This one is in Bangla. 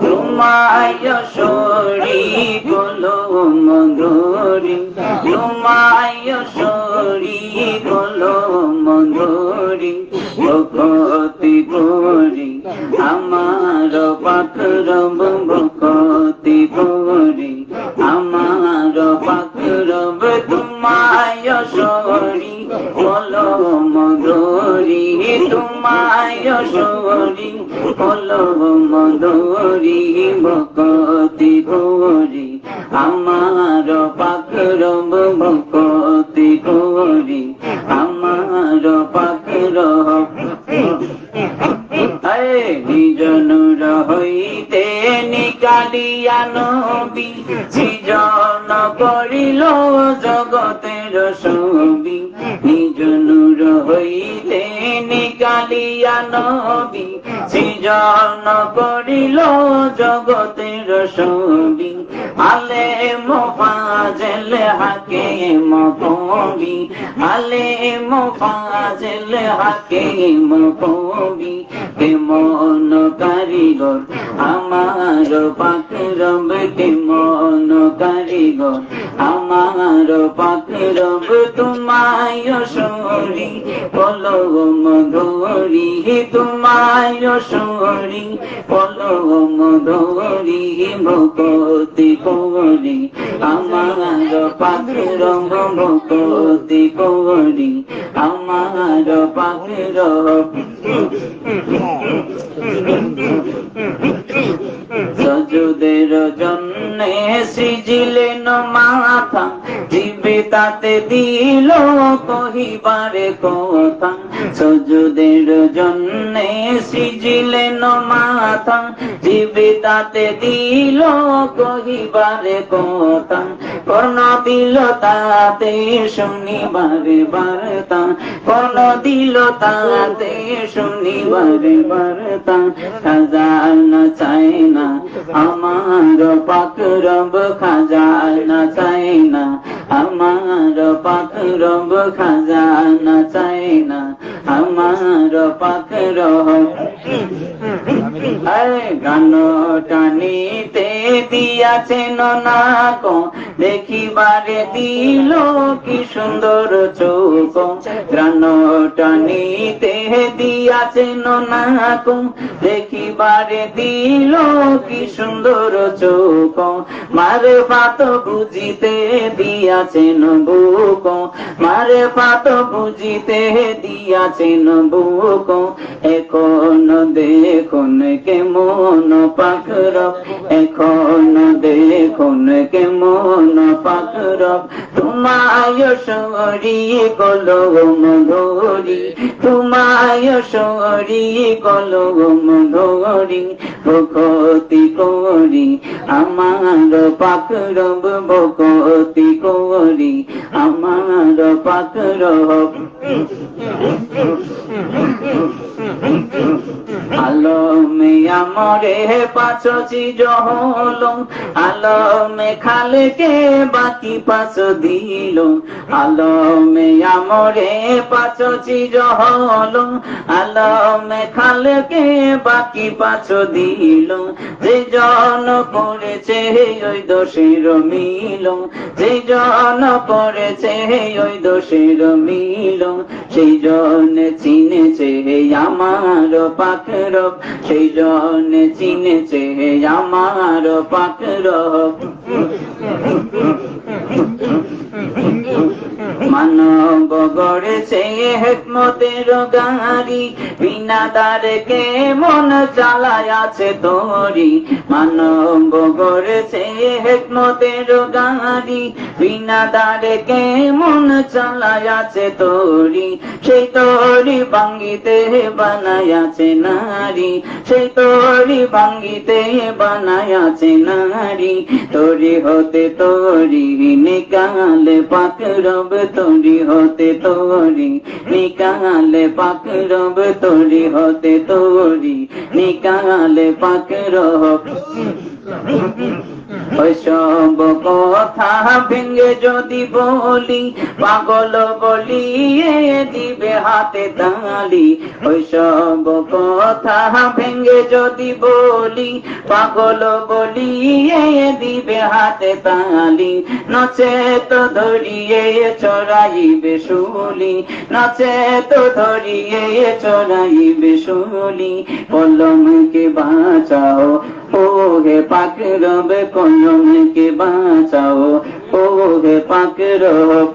তোমায় সরি বলো মধুরি। তোমায় সরি বলো মধুরি। ভগতি করি আমার পাখর তোমায় সরি করি আমার পাখর ভকতি করি আমার পাখর নিজনুর হইতে নিকালিয়া নবী, সৃজন করিল জগতের ছবি নিজন হইতে নিকালিয়া নবী সৃজন করিল জগতের সবি। আলে মোফাজেল হাকে আলে মোফাজেল হাকে মকবি কেমন কারিগর আমার পাকরব কেমন কারিগর আমার পাকরব তোমায় সরি বলো মধুরি তোমায় সরি বলো মধুরি ভকতি করি, আমার পাকরব ভকতি করি আমার পাকরব সজুদের জন্যে সৃজিলেন মাথা জীবে তাতে দিল কহিবারে কথা সজুদের জন্যে সৃজিলেন মাথা জীবে তাতে দিল কহিবারে কথা দিল তাতে শনিবারে বার্তা। খাজানা চাই না, আমার পাকরব খাজানা চাই না আমার চাই না আমার পাকরব গান টানিতে দিয়াছেন নাক দেখিবারে দিল কি সুন্দর চোখ গান টানিতে দিয়াছেন নাক দেখিবারে দিল কি সুন্দর চোখ মারে পাত বুঝিতে দিয়াছেন বুক মারে পাত বুঝিতে দিয়াছেন বুক এখন দেখুন কেমন পাখর এখন দেখুন কেমন পাখর তোমায় সরি কলম ধরি, তোমায় সরি কলম ধরি, ভকতি করি, আমার পাখরব ভকতি করি, আমার পাখরব। আলমে আমরে পাঁচ চিজ হল আলমে খালকে বাকি পাঁচ দিল, আলমে আমরে পাঁচ চিজ হল আলমে খালকে বাকি পাঁচ দিল। যে জন করেছে ওই দোষের মিল যে জন করেছে ওই দোষের মিল সেই জন চিনেছে আমার পাখরব সেই জন চিনেছে আমার পাখরব মানব গড়েছে হেকমতের গাড়ি, বিনা দ্বারকে মন চালায় তোরি। মানব গড়েছে হেকমতের গাড়ি, বিনা দ্বারকে মন চালায় আছে তোরি। সেই তোরি ভাঙ্গিতে বানায় আছে নারী, সেই তোরি ভাঙ্গিতে বানায় আছে নারী। তোরি হতে তরি নিকালে পাকরব তরি হতে তরি নিকালে পাকরব তরি হতে তরি নিকালে পাকরব ওইসব কথা ভেঙে যদি বলি, পাগল বলিয়ে দিবে হাতে তালি। ওইসব কথা ভেঙে যদি বলি, পাগল বলিয়ে দিবে হাতে তালি। নচে তো ধরিয়ে চড়াইবে শুলি, নচে তো ধরিয়ে চড়াইবে শুলি। কলমকে বাঁচাও ও হে পাক রব কলমকে বাঁচাও ও হে পাক রব